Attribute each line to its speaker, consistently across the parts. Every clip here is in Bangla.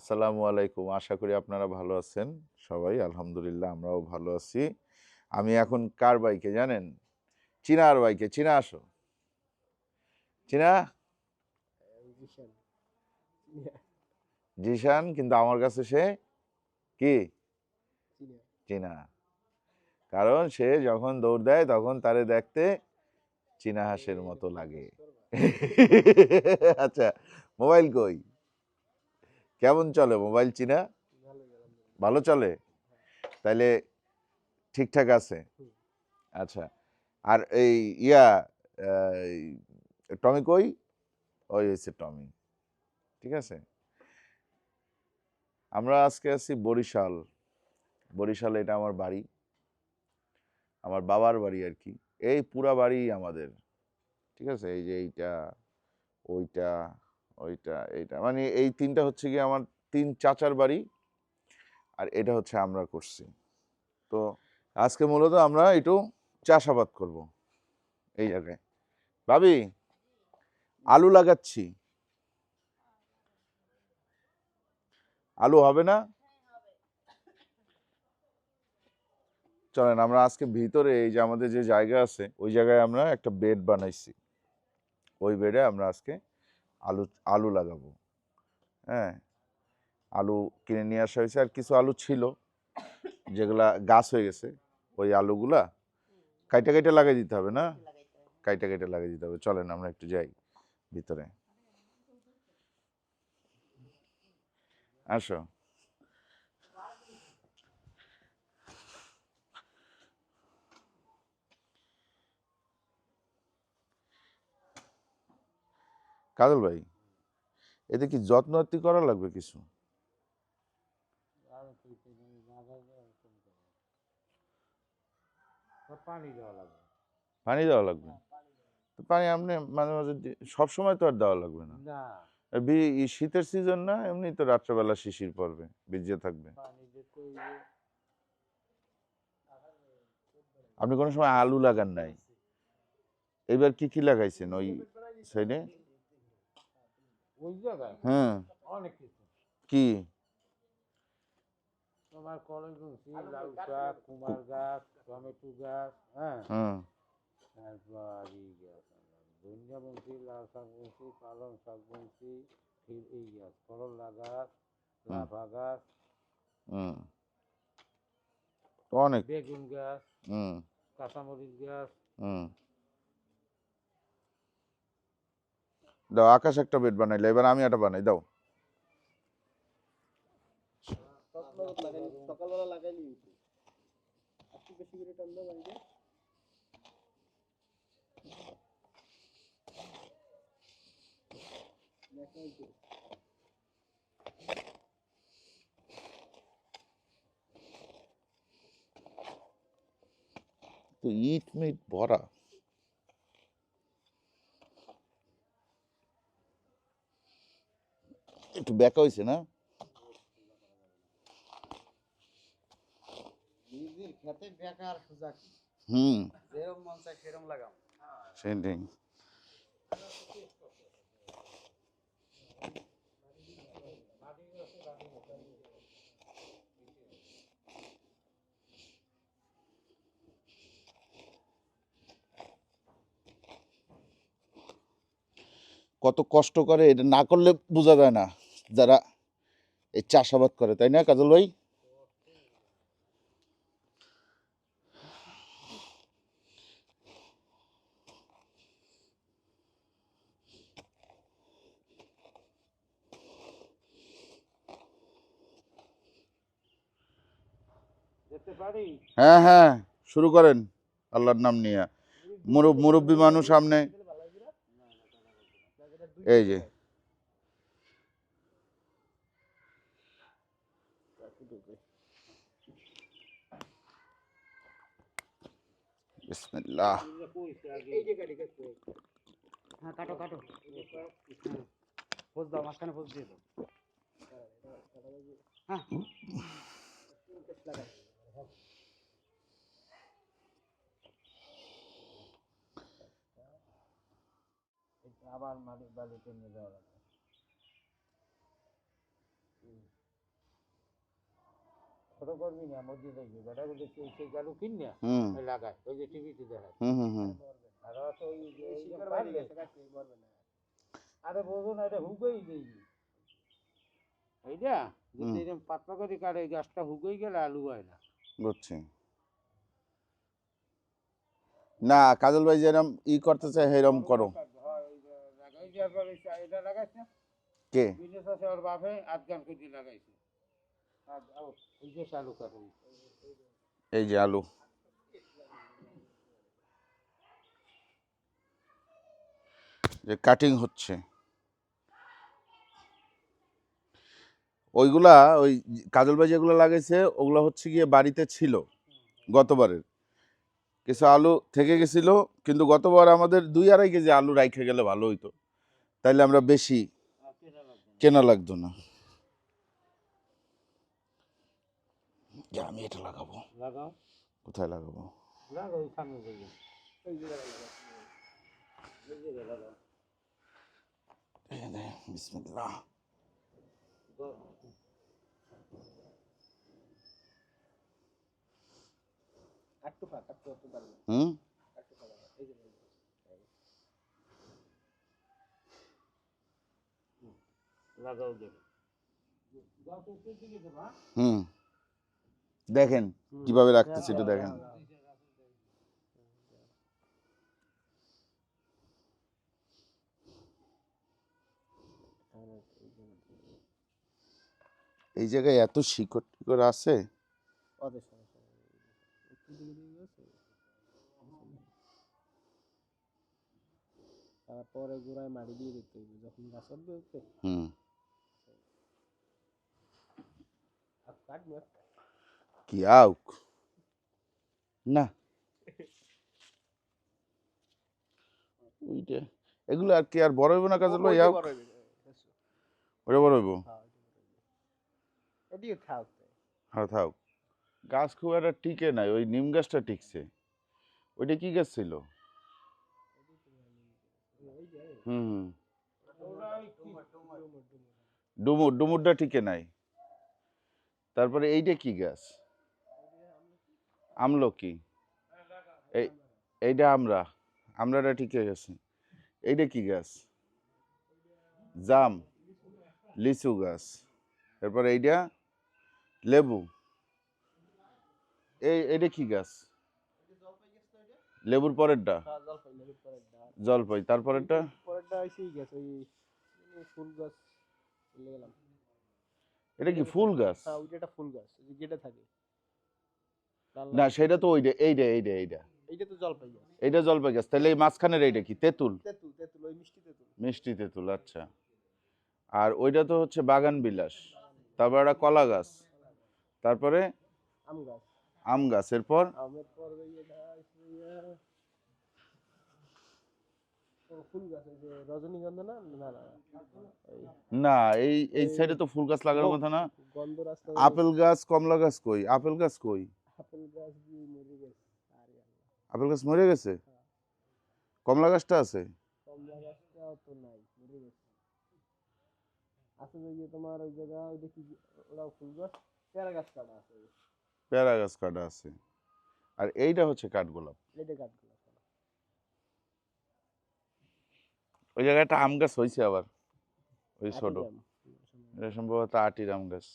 Speaker 1: আসসালামু আলাইকুম আশা করি আপনারা ভালো আছেন সবাই আলহামদুলিল্লাহ আমরাও ভালো আছি আমি এখন কার বাইকে জানেন চীনার বাইকে চীনা আসো চীনা জিশান কিন্তু আমার কাছে সে কি চীনা কারণ সে যখন দৌড় দেয় তখন তারে দেখতে চীনা হাঁসের মতো লাগে আচ্ছা মোবাইল কই কেমন চলে মোবাইল চীনা? ভালো চলে? তাইলে ঠিকঠাক আছে। আচ্ছা আর এই ইয়া টমি কই? ওই হয়েছে টমি, ঠিক আছে? আমরা আজকে আছি বরিশাল। বরিশাল এটা আমার বাড়ি, আমার বাবার বাড়ি আর কি। এই পুরা বাড়ি আমাদের, ঠিক আছে? এই যে এইটা, ওইটা ওইটা, এইটা। মানে এই তিনটা হচ্ছে কি আমার তিন চাচার বাড়ি আর এটা হচ্ছে আমরা করছি। তো আজকে মূলত আমরা একটু চাষাবাদ করব এই জায়গায়। ভাবি, আলু লাগাচ্ছি। আলু হবে না? চলেন, আমরা আজকে ভিতরে এই যে আমাদের যে জায়গা আছে, ওই জায়গায় আমরা একটা বেড বানাইছি। ওই বেডে আমরা আজকে আলু আলু লাগাবো। হ্যাঁ? আলু কিনে নিয়ে আসা হয়েছে, আর কিছু আলু ছিল, যেগুলা গাছ হয়ে গেছে, ওই আলুগুলা কাইটা কাইটা লাগিয়ে দিতে হবে না? কাইটা কাইটা লাগিয়ে দিতে হবে। চলেন, আমরা একটু যাই ভিতরে। আসো। কাজল ভাই এতে কি যত্ন আত্তি করা লাগবে কিছু?
Speaker 2: পানি দেওয়া লাগবে।
Speaker 1: পানি দেওয়া লাগবে? তো পানি আপনি মাঝে মাঝে সবসময় তো আর দেওয়া লাগবে না। শীতের সিজন না এমনি তো রাত্রেবেলা শিশির পড়বে ভিজে থাকবে। আপনি কোনো সময় আলু লাগান নাই? এবার কি কি লাগাইছেন ওই সাইডে?
Speaker 2: ওই জায়গায়
Speaker 1: হ্যাঁ।
Speaker 2: অনেক কিছু।
Speaker 1: কি?
Speaker 2: তোমার কলেজ গুনছি লাউ শাক কুমার গাছ টমেটো গাছ হ্যাঁ?
Speaker 1: হ্যাঁ।
Speaker 2: তারপর এই গাছ ধনিয়া বুনছি লাউ শাক বুনছি পালং শাক বুনছি ফির এই গাছ করলা গাছ লাফা গাছ
Speaker 1: হুম। অনেক।
Speaker 2: বেগুন গাছ
Speaker 1: হুম।
Speaker 2: কাঁচামরিচ গাছ
Speaker 1: হুম। দাও আকাশ একটা বেড বানাইলে এবার আমি একটা বানাই দাও।
Speaker 3: তো
Speaker 1: ইট মিট ভরা। একটু ব্যাকা হয়েছে না? হুম। সেটাই। কত কষ্ট করে এটা না করলে বোঝা যায় না। যারা এই চাষাবাদ করে তাই না কাজল ভাই
Speaker 2: পারি
Speaker 1: হ্যাঁ হ্যাঁ শুরু করেন আল্লাহর নাম নিয়ে মুরব্বী মানুষ সামনে এই যে বিসমিল্লাহ।
Speaker 2: হ্যাঁ কাটো কাটো। পোজ দাও মাঝখানে পোজ দিয়ে দাও। হ্যাঁ। আবার মাটি বালিতে নিয়ে যাওয়া লাগবে। ছোট করবি না মসজিদ দেখবি বেটাকে দেখছি সেই গালু কিনিয়া
Speaker 1: হুম।
Speaker 2: ওই লাগায় ওই যে টিভিতে দেখায়।
Speaker 1: হুম হুম হুম।
Speaker 2: আর ওই
Speaker 3: না।
Speaker 2: আরে বোঝো না এটা হুকেই দেই এইটা যদি এরকম পাতলা করে কাটে গাছটা হুকেই গেলে আলু হয় না।
Speaker 1: বুঝছি। না কাজল ভাই যেরকম ই করতে চায় সেরকম করো
Speaker 2: ওই যে লাগাই দেওয়ার পরে এটা লাগাইছে।
Speaker 1: কে?
Speaker 2: বিজনেস আছে ওর বাপে আফগান করে লাগাইছে। এই যে
Speaker 1: আলু। যে কাটিং হচ্ছে। ওইগুলা, ওই কাজল ভাই যেগুলো লাগাইছে, ওগুলো হচ্ছে গিয়ে বাড়িতে ছিল গতবারের। কিছু আলু থেকে গেছিল, কিন্তু গতবার আমাদের দুই আড়াই কেজি আলু রাইখে গেলে ভালো হইতো। তাইলে আমরা বেশি কেনা লাগতো না। যে আমি এটা লাগাবো।
Speaker 2: লাগাও।
Speaker 1: কোথায় লাগাবো?
Speaker 2: লাগাও
Speaker 3: জায়গায় লাগা।
Speaker 2: এই লাগাও।
Speaker 1: বিসমিল্লাহ। হুম?
Speaker 3: যে
Speaker 2: লাগাও। দেবে গাছ উপরের দিকে দেবা
Speaker 1: হুম। দেখেন কীভাবে রাখতেছি একটু দেখেন। এই জায়গায় এত শিকড় টিকড় আছে।
Speaker 3: তারপরে গোড়ায় মাটি দিয়ে দিতে হবে যখন গাছ উঠবে উঠবে
Speaker 1: হুম।
Speaker 3: কাটবে
Speaker 1: আউক না ওইটা এগুলো আর কি আর বড় হইব না কাজল ভাই আউক ওটা বড় হইব
Speaker 3: থাক
Speaker 1: হ্যাঁ থাক। গাছ খুব একটা টিকে নাই ওই নিম গাছটা টিকছে। ওইটা কি গাছ ছিল? হুম। ডুমুর ডুমুরটা টিকে নাই। তারপরে এইটা কি গাছ? আমলকি এই এইটা আমরা আমরাটা টিকে গেছে। এইটা কি গাছ? জাম লিচু গাছ। এরপর এইটা লেবু। এই এটা কি গাছ? লেবুর পরেরটা?
Speaker 3: জলপাই
Speaker 1: তারপরেরটা?
Speaker 3: গাছ
Speaker 1: এটা কি ফুল গাছ?
Speaker 3: হ্যাঁ ফুল গাছ যেটা থাকে।
Speaker 1: না সেটা তো ওইটা এইটা এইটা এইটা
Speaker 3: এইটা তো জলপাই গাছ
Speaker 1: এইটা জলপাই গাছ। তাহলে এই মাঝখানের এইটা কি তেঁতুল?
Speaker 3: তেঁতুল তেঁতুল ওই মিষ্টি তেঁতুল।
Speaker 1: মিষ্টি তেঁতুল আচ্ছা। আর ওইটা তো হচ্ছে বাগান বিলাস। তারপর একটা কলা গাছ। তারপরে
Speaker 3: আম গাছ।
Speaker 1: আম গাছ এরপর?
Speaker 3: আমের পর না?
Speaker 1: এই এই সাইডে তো ফুল গাছ লাগানোর কথা না। আপেল গাছ কমলা গাছ কই? আপেল গাছ কই?
Speaker 3: আপেল গাছ মরে গেছে আরে আল্লাহ।
Speaker 1: আপেল গাছ মরে গেছে? কমলা গাছটা আছে?
Speaker 3: কমলা গাছটাও তো নাই মরে গেছে। আছে যে তোমার ওই জায়গা ওই দেখি ওরাও ফুল গাছ পেয়ারা গাছ কাটা আছে।
Speaker 1: পেয়ারা গাছ কাটা আছে। আর এইটা হচ্ছে কাঠগোলাপ।
Speaker 3: এটা কাঠগুলো
Speaker 1: ওই জায়গায় একটা আম গাছ হয়েছে আবার ওই ছোট। এটা সম্ভবত আটির আম গাছ।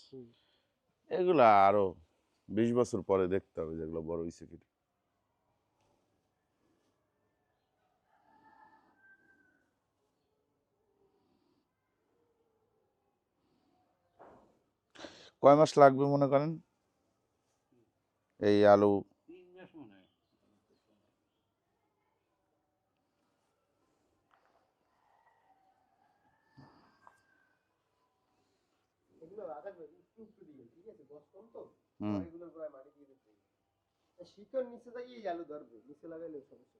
Speaker 1: এগুলা আরও বিশ বছর পরে দেখতে হবে যেগুলো বড় হয়েছে কয় মাস লাগবে মনে করেন? এই আলু
Speaker 2: তিন মাস মনে হয়
Speaker 3: এগুলো আধা করে একটু একটু দিবেন ঠিক আছে গছ কম তো
Speaker 1: হুম
Speaker 3: এগুলোর গোড়ায় মাটি দিয়ে দিতে শিকড় নিচে যাই এই আলু ধরবে নিচে লাগাইলে সমস্যা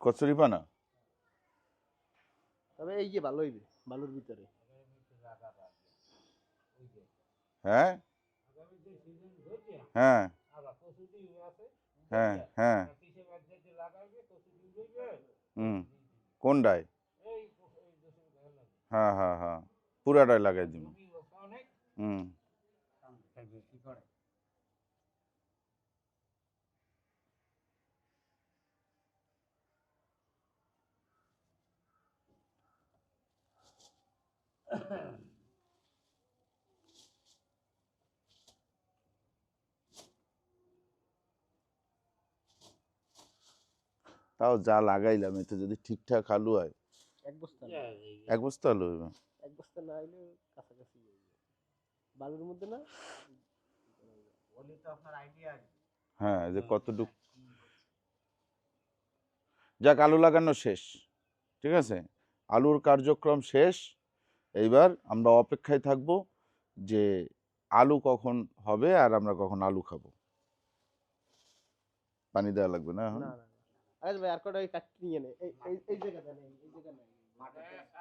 Speaker 1: কচুরি পানা?
Speaker 3: তবে এই যে ভালো হইবে বালুর ভিতরে।
Speaker 1: হ্যাঁ? হ্যাঁ। হ্যাঁ হ্যাঁ। কোনটায় হ্যাঁ হ্যাঁ হ্যাঁ। পুরাটাই লাগাই দিব। হুম। তাও যা লাগাইলাম এতে যদি ঠিকঠাক আলু হয়
Speaker 3: এক বস্তা না।
Speaker 1: এক বস্তা আলু হইবে।
Speaker 3: এক বস্তা না হইলে কাছাকাছি বালুর মধ্যে না?
Speaker 1: হ্যাঁ যে কতটুক যাক আলু লাগানো শেষ ঠিক আছে? আলুর কার্যক্রম শেষ। এইবার আমরা অপেক্ষায় থাকব যে আলু কখন হবে আর আমরা কখন আলু খাব। পানি দেওয়া লাগবে না এখন?
Speaker 3: আরে ভাই আর কটা কাটতে নিয়ে নে। এই এই এই জায়গা